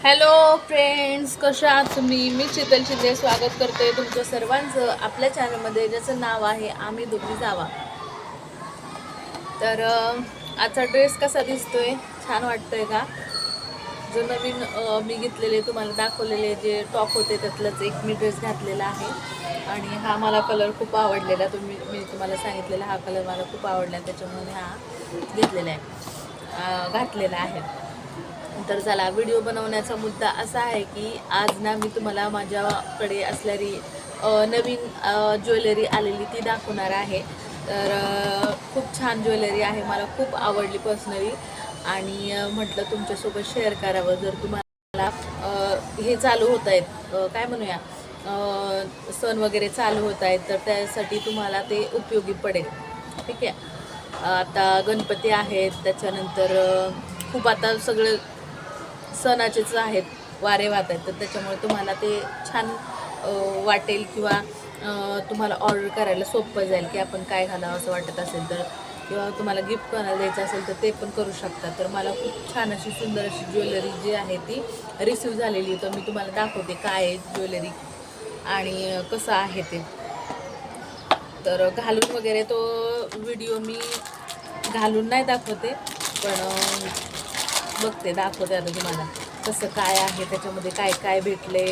Hello friends कशा आहात तुम्ही? मी शीतल शिंदे. स्वागत करते तुमचं सर्वांचं आपल्या चॅनलमध्ये ज्याचं नाव आहे आम्ही दोघी जावा. तर आजचा ड्रेस कसा दिसतोय? छान वाटतोय का? जो नवीन मी घेतलेले तुम्हाला दाखवलेले जे टॉप होते त्यातलंच एक मी ड्रेस घातलेला आहे. आणि हा मला कलर खूप आवडलेला. तुम्ही मी तुम्हाला सांगितलेला हा कलर मला खूप आवडला. त्याच्यामुळे हा घेतलेला आहे. घातलेला आहे. तर चला व्हिडिओ बनवण्याचा मुद्दा असा आहे की आज ना मी तुम्हाला माझ्याकडे असलेली नवीन ज्वेलरी आलेली ती दाखवणार आहे. तर खूप छान ज्वेलरी आहे मला खूप आवडली पर्सनली आणि म्हटलं तुमच्यासोबत शेअर करावं. जर तुम्हाला हे चालू होत आहेत काय म्हणूया सण वगैरे चालू होत आहेत तर त्यासाठी तुम्हाला ते उपयोगी पडेल. ठीक आहे? आता गणपती आहेत त्याच्यानंतर खूप आता सगळं सणाचेच आहेत वारे वाहत आहेत तर त्याच्यामुळे तुम्हाला ते छान वाटेल किंवा तुम्हाला ऑर्डर करायला सोपं जाईल की आपण काय घालावं असं वाटत असेल तर. किंवा तुम्हाला गिफ्ट कोणाला द्यायचं असेल तर ते पण करू शकता. तर मला खूप छान अशी सुंदर अशी ज्वेलरी जी आहे ती रिसीव झालेली तर मी तुम्हाला दाखवते काय आहे ज्वेलरी आणि कसं आहे ते. तर घालून वगैरे तो व्हिडिओ मी घालून नाही दाखवते पण बघते दाखवते आता तुम्हाला कसं काय आहे त्याच्यामध्ये काय काय भेटले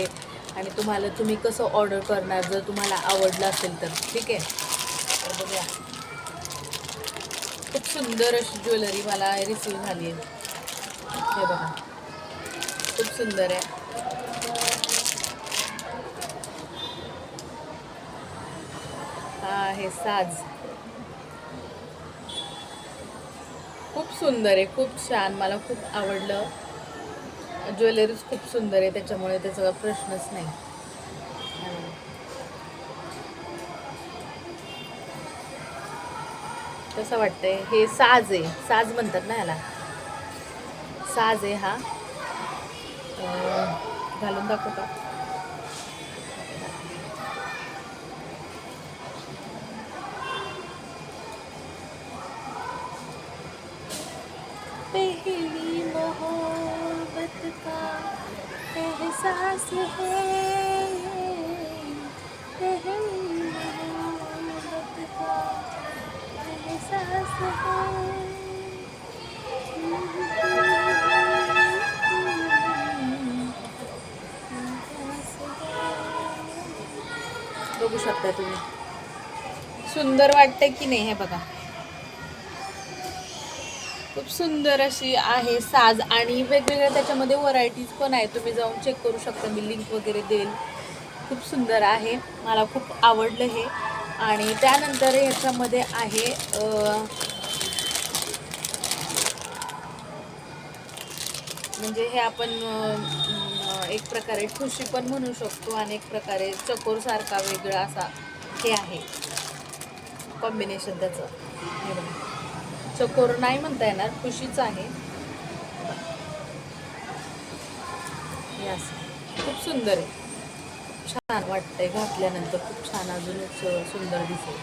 आणि तुम्हाला तुम्ही कसं ऑर्डर करणार जर तुम्हाला आवडलं असेल तर. ठीक आहे? तर बघूया. खूप सुंदर अशी ज्वेलरी मला रिसीव झाली आहे. हे बघा. खूप सुंदर आहे. हा आहे साज. सुंदर आहे खूप छान. मला खूप आवडलं. ज्वेलरीज खूप सुंदर आहे त्याच्यामुळे त्याचा प्रश्नच नाही. कसं वाटतंय? हे साज आहे. साज म्हणतात ना याला. साज आहे हा. घालून दाखवता. का एहसास है। मोहब्बत का एहसास है। बघू शकता तुम्ही. सुंदर वाटतंय की नाही हे बघा. खूप सुंदर अशी आहे साज आणि वेगवेगळ्या त्याच्यामध्ये व्हरायटीज पण आहे तुम्ही जाऊन चेक करू शकता. मी लिंक वगैरे देईल. खूप सुंदर आहे. मला खूप आवडलं हे. आणि त्यानंतर ह्याच्यामध्ये आहे म्हणजे हे आपण एक प्रकारे ठुशी पण म्हणू शकतो आणि एक प्रकारे चकोरसारखा वेगळा असा हे आहे. कॉम्बिनेशन त्याचं. चकोर नाही म्हणता येणार खुशीच आहे. खूप सुंदर आहे. छान वाटतंय घातल्यानंतर. खूप छान अजूनच सुंदर दिसेल.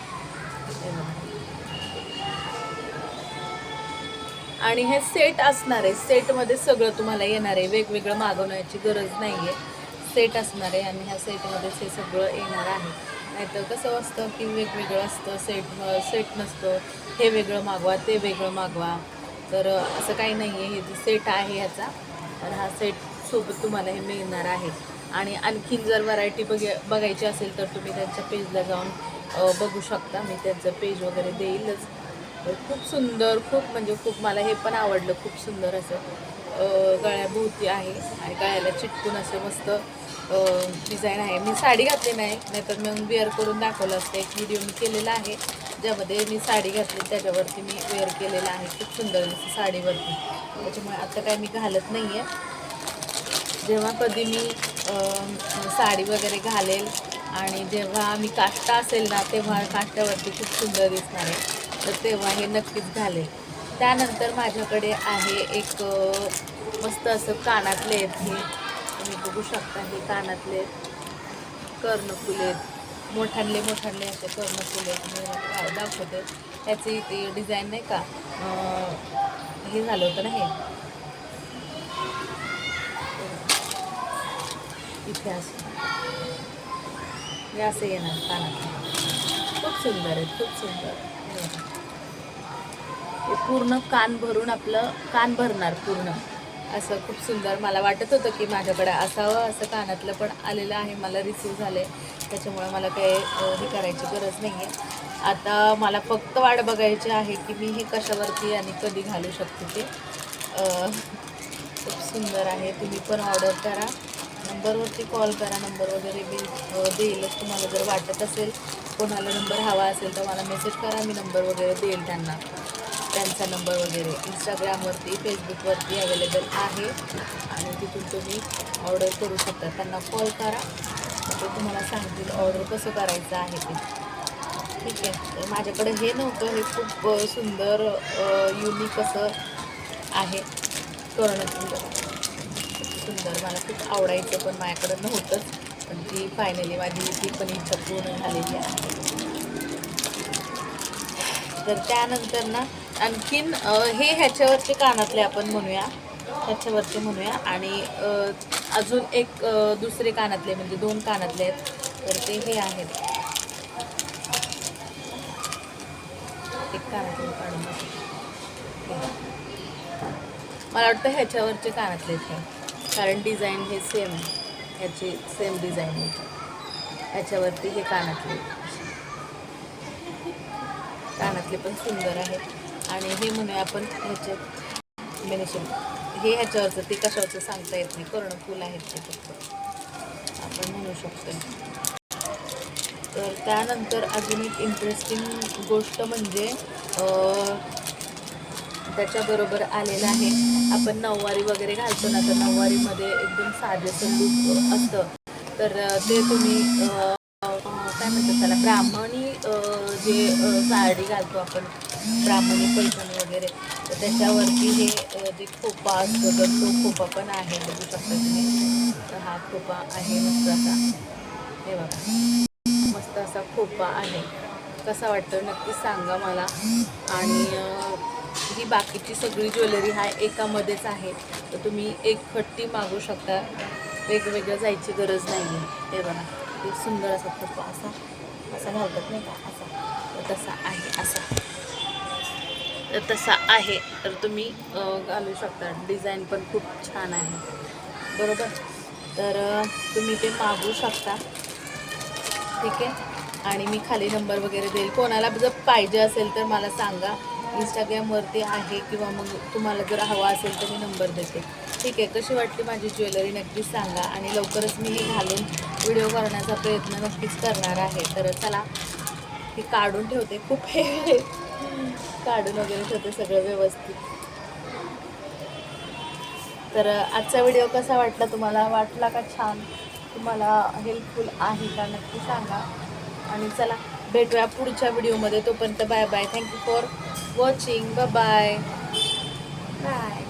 आणि हे सेट असणार आहे. सेटमध्ये सगळं तुम्हाला येणार आहे. वेगवेगळं मागवण्याची गरज नाही आहे सेट असणार आहे आणि ह्या सेटमध्येच हे सगळं येणार आहे. नाहीतर कसं असतं की वेगवेगळं असतं सेट सेट नसतं. हे वेगळं मागवा ते वेगळं मागवा. तर असं काही नाही आहे हे सेट आहे ह्याचा तर हा सेट सोबत तुम्हाला हे मिळणार आहे. आणि आणखीन जर व्हरायटी बघ बघायची असेल तर तुम्ही त्यांच्या पेजला जाऊन बघू शकता. मी त्यांचं पेज वगैरे देईलच. तर खूप सुंदर खूप म्हणजे खूप मला हे पण आवडलं. खूप सुंदर असं गळ्याभोवती आहे. आणि गळ्याला चिटकून असं मस्त डिझाईन आहे. मी साडी घातली नाही नाहीतर मग वेअर करून दाखवलं असतं. एक व्हिडिओ मी केलेला आहे ज्यामध्ये मी साडी घातली त्याच्यावरती मी वेअर केलेला आहे. खूप सुंदर दिसते साडीवरती. त्याच्यामुळे आता काय मी घालत नाही आहे जेव्हा कधी मी साडी वगैरे घालेल आणि जेव्हा मी काष्टा असेल ना तेव्हा काष्टावरती खूप सुंदर दिसणार आहे. तर तेव्हा हे नक्कीच घालेल. त्यानंतर माझ्याकडे आहे एक मस्त असं कानातले आहेत हे तुम्ही बघू शकता हे कानातले कर्णफुले आहेत मोठांले असे कर्णफुले आहेत मी दाखवते. त्याची ती डिझाईन नाही का? हे झालं होतं ना हे? हे असं. हे असं येणार कानात खूप सुंदर आहेत खूप सुंदर. हे पूर्ण कान भरून आपलं कान भरणार पूर्ण. असं खूप सुंदर मला वाटत होतं की माझ्याकडे असावं असं कानातलं पण आलेलं आहे. मला रिसीव झालं. आहे त्याच्यामुळे मला काही हे करायची गरज नाही आहे आता मला फक्त वाट बघायची आहे की मी हे कशावरती आणि कधी घालू शकते ते. खूप सुंदर आहे. तुम्ही पण ऑर्डर करा. नंबरवरती कॉल करा. नंबर वगैरे मी देईलच. तुम्हाला जर वाटत असेल कोणाला नंबर हवा असेल तर मला मेसेज करा. मी नंबर वगैरे देईल त्यांना. त्यांचा नंबर वगैरे इंस्टाग्रामवरती फेसबुकवरती अवेलेबल आहे. आणि तिथून तुम्ही ऑर्डर करू शकता. त्यांना कॉल करा. ते तुम्हाला सांगतील ऑर्डर कसं करायचं आहे ते. ठीक आहे. तर माझ्याकडे हे नव्हतं. हे खूप सुंदर युनिक असं आहे. कर्णफुल. सुंदर. मला खूप आवडायचं पण माझ्याकडं नव्हतंच. पण ती फायनली माझी ती पण इच्छा पूर्ण झालेली आहे. तर त्यानंतर ना आणखीन हे ह्याच्यावरचे कानातले आपण म्हणूया. ह्याच्यावरचे म्हणूया. आणि अजून एक दुसरे कानातले म्हणजे दोन कानातले आहेत. तर ते हे आहेत. एक कानातले काढून मला वाटतं ह्याच्यावरचे कानातले आहेत हे. कारण डिझाईन हे सेम आहे. ह्याची सेम डिझाईन आहे. ह्याच्यावरती हे कानातले कानातले पण सुंदर आहेत. आणि हे म्हणूया आपण ह्याचे कॉम्बिनेशन हे ह्याच्यावरचं ते कशावरचं सांगता येत नाही. कर्णफूल आहेत ते फक्त. आपण म्हणू शकतो तर त्यानंतर अजून एक इंटरेस्टिंग गोष्ट म्हणजे त्याच्याबरोबर आलेलं आहे आपण नऊवारी वगैरे घालतो ना तर नऊवारीमध्ये एकदम साधे लूक असतं. तर ते तुम्ही काय म्हणतात त्याला ब्राह्मणी जे साडी घालतो आपण ब्राह्मणी पैठण वगैरे. तर त्याच्यावरती हे जे खोपा असतो तर तो खोपा पण आहे बघू शकता तुम्ही. तर हा खोपा आहे मस्त असा. हे बघा. मस्त असा खोपा आहे. कसा वाटतो नक्कीच सांगा मला. आणि ही बाकीची सगळी ज्वेलरी हा एकामध्येच आहे. तर तुम्ही एक खट्टी मागू शकता. वेगवेगळं जायची गरज नाही आहे हे बघा. एक सुंदर असा खोपा असा. असा घालतात नाही का? असा. तर तसा आहे असा. तसा आहे. तर तुम्ही घालू शकता. डिझाईन पण खूप छान आहे. बरोबर? तर तुम्ही ते मागू शकता. ठीक आहे? आणि मी खाली नंबर वगैरे देईल. कोणाला जर पाहिजे असेल तर मला सांगा. इंस्टाग्रामवरती आहे किंवा मग तुम्हाला जर हवा असेल तर मी नंबर देते. ठीक आहे? कशी वाटते माझी ज्वेलरी नक्कीच सांगा. आणि लवकरच मी हे घालून व्हिडिओ करण्याचा प्रयत्न नक्कीच करणार आहे. तर चला हे काढून ठेवते. खूप हे काढून वगैरे ठेवते सगळं व्यवस्थित. तर आजचा व्हिडिओ कसा वाटला तुम्हाला? वाटला का छान? तुम्हाला हेल्पफुल आहे का? नक्की सांगा. आणि चला भेटूया पुढच्या व्हिडिओमध्ये. तोपर्यंत bye bye. Thank you for watching bye bye bye